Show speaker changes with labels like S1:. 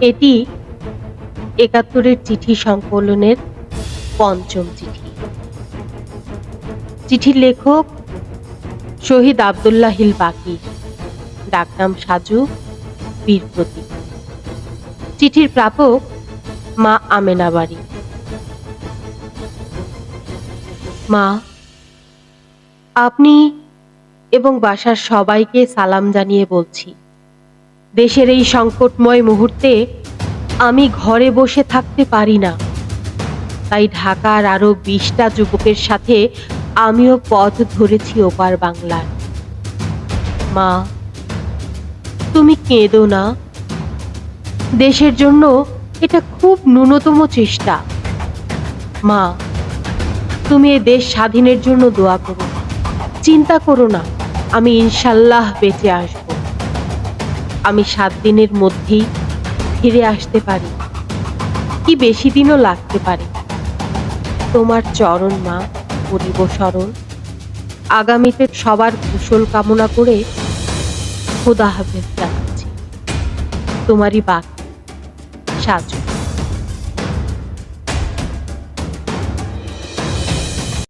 S1: এটি একাত্তরের চিঠি সংকলনের পঞ্চম চিঠি। চিঠির লেখক শহীদ আবদুল্লাহ হিল বাকি। ডাকনাম সাজু, বীর প্রতীক। চিঠির প্রাপক মা আমেনা বাড়ি। মা, আপনি এবং বাসার সবাইকে সালাম জানিয়ে বলছি। দেশের এই সংকটময় মুহূর্তে আমি ঘরে বসে থাকতে পারি না। তাই ঢাকার আরও বিশটা যুবকের সাথে আমিও পথ ধরেছি ওপার বাংলার। মা, তুমি কেঁদো না। দেশের জন্য এটা খুব ন্যূনতম চেষ্টা। মা, তুমি এ দেশ স্বাধীনের জন্য দোয়া করো। চিন্তা করো না, আমি ইনশাল্লাহ বেঁচে আসব। আমি সাত দিনের মধ্যেই ফিরে আসতে পারি। কি বেশি দিনও লাগতে পারে? তোমার চরণ মা করিব সরণ আগামীতে সবার কুশল কামনা করে খোদা হাফেজ জানাচ্ছি তোমারই বাক সাজু।